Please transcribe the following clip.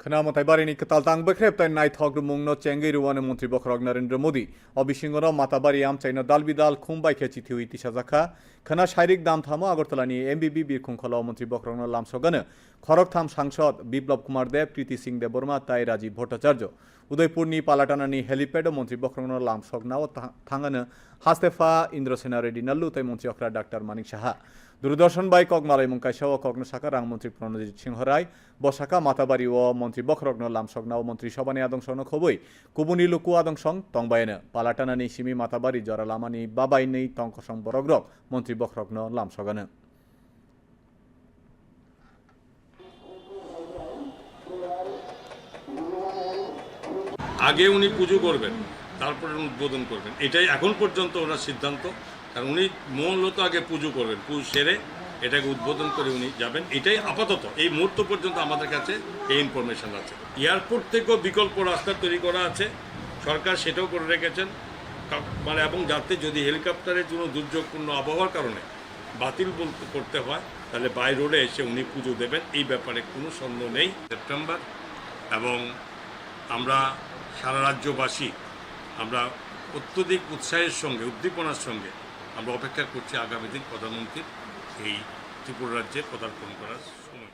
Barini katal tang bekrep tai nai thog rumung no chengi ruwane মন্ত্রী বখরগ নরেন্দ্র মোদী অবিসিংহর মাতাবাড়ি আম চাইনা দালবিদাল খুমবাই খেচি থিউই তিসা জাখা খানা শারীরিক দাম থামো আগরতলানি এমবিবি বীরখুং খল মন্ত্রী বখরগ লাম সগানে খরগথাম সাংসদ বিপ্লব কুমার দেব প্রীতি সিং দেব বর্মা তাই রাজীব ভট্টাচার্য উদয়পুরনি পালাটানানি হেলিপ্যাড মন্ত্রী বখরগ লাম সগনাও থাঙ্গানো হাস্তেফা ইন্দ্রসেনা রেড্ডি নাল্লু তাই মন্ত্রী অখরা ডাক্তার মানিক সাহা দূরদর্শন বাই কগমালাই মুংকাইসা ও কগ্ন শাখা রাং মন্ত্রী প্রণজিৎ সিংহ রায় বসাকা মাতাবাড়ি ও মন্ত্রী বখরগ্ন, লামসগনা ও মন্ত্রী সবানি আদংসন খবই, কুবুনি লুকু আদংসং তংবায়নে পালাটানানি, সিমি মাতাবাড়ি জরা লামানি বাবাইনি তংকসং বরগ্রক মন্ত্রী বখরগ্ন, লামসগানে। আগে উনি পুজো করবেন, তারপরে উদ্বোধন করবেন। এটাই এখন পর্যন্ত ওনার সিদ্ধান্ত। কারণ উনি মূলত আগে পুজো করবেন, পুজো সেরে এটাকে উদ্বোধন করে উনি যাবেন। এটাই আপাতত, এই মুহূর্ত পর্যন্ত আমাদের কাছে এই ইনফরমেশন আছে। এয়ারপোর্ট থেকেও বিকল্প রাস্তা তৈরি করা আছে, সরকার সেটাও করে রেখেছেন। মানে এবং যাতে যদি হেলিকপ্টারের কোনো দুর্যোগপূর্ণ আবহাওয়ার কারণে বাতিল করতে হয়, তাহলে বাই রোডে এসে উনি পুজো দেবেন, এই ব্যাপারে কোনো সন্দেহ নেই। সেপ্টেম্বর, এবং আমরা সারা রাজ্যবাসী, আমরা অত্যধিক উৎসাহের সঙ্গে, উদ্দীপনার সঙ্গে আমরা অপেক্ষা করছি আগামী দিন প্রধানমন্ত্রীর এই ত্রিপুরা রাজ্যে পদার্পণ করার সময়।